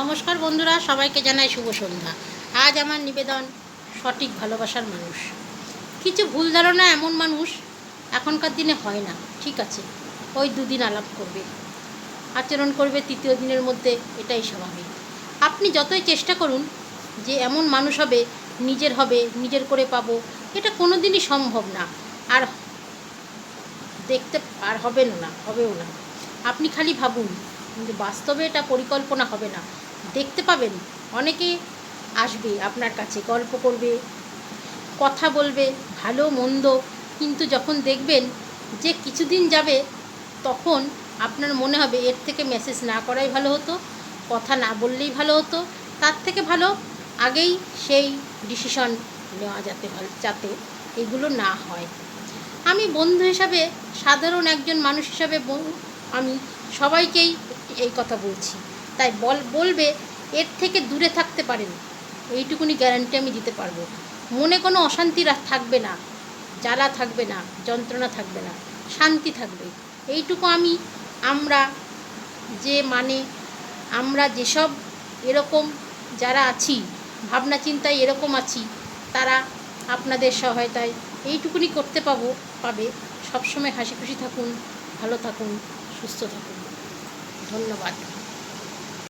নমস্কার বন্ধুরা, সবাইকে জানাই শুভ সন্ধ্যা। আজ আমার নিবেদন, সঠিক ভালোবাসার মানুষ। কিছু ভুল ধারণা এমন মানুষ এখনকার দিনে হয় না, ঠিক আছে? ওই দুদিন আলাপ করবে, আচরণ করবে, তৃতীয় দিনের মধ্যে এটাই স্বাভাবিক। আপনি যতই চেষ্টা করুন যে এমন মানুষ হবে, নিজের হবে, নিজের করে পাবো, এটা কোনো দিনই সম্ভব না। আর দেখতে, আর হবে না, হবেও না। আপনি খালি ভাবুন কিন্তু বাস্তবে এটা পরিকল্পনা হবে না। দেখতে পাবেন, অনেকে আসবে আপনার কাছে, গল্প করবে, কথা বলবে, ভালো, মন্দ, কিন্তু যখন দেখবেন যে কিছুদিন যাবে, তখন আপনার মনে হবে এর থেকে মেসেজ না করাই ভালো হতো, কথা না বললেই ভালো হতো, তার থেকে ভালো আগেই সেই ডিসিশন নেওয়া যাতে যাতে এগুলো না হয়। আমি বন্ধু হিসাবে, সাধারণ একজন মানুষ হিসাবে আমি সবাইকেই এই কথা বলছি। তাই বল, বলবে, এর থেকে দূরে থাকতে পারেন। এইটুকুনি গ্যারান্টি আমি দিতে পারব। মনে কোনো অশান্তি থাকবে না। জ্বালা থাকবে না, যন্ত্রণা থাকবে না, শান্তি থাকবে। এইটুকু আমি, আমরা যে মানে আমরা যেসব এরকম যারা আছি, ভাবনা চিন্তায় এরকম আছি, তারা আপনাদের সহায়তায় এইটুকুনি করতে পাবো, পাবে। সবসময় হাসি খুশি থাকুন, ভালো থাকুন, সুস্থ থাকুন। ধন্যবাদ।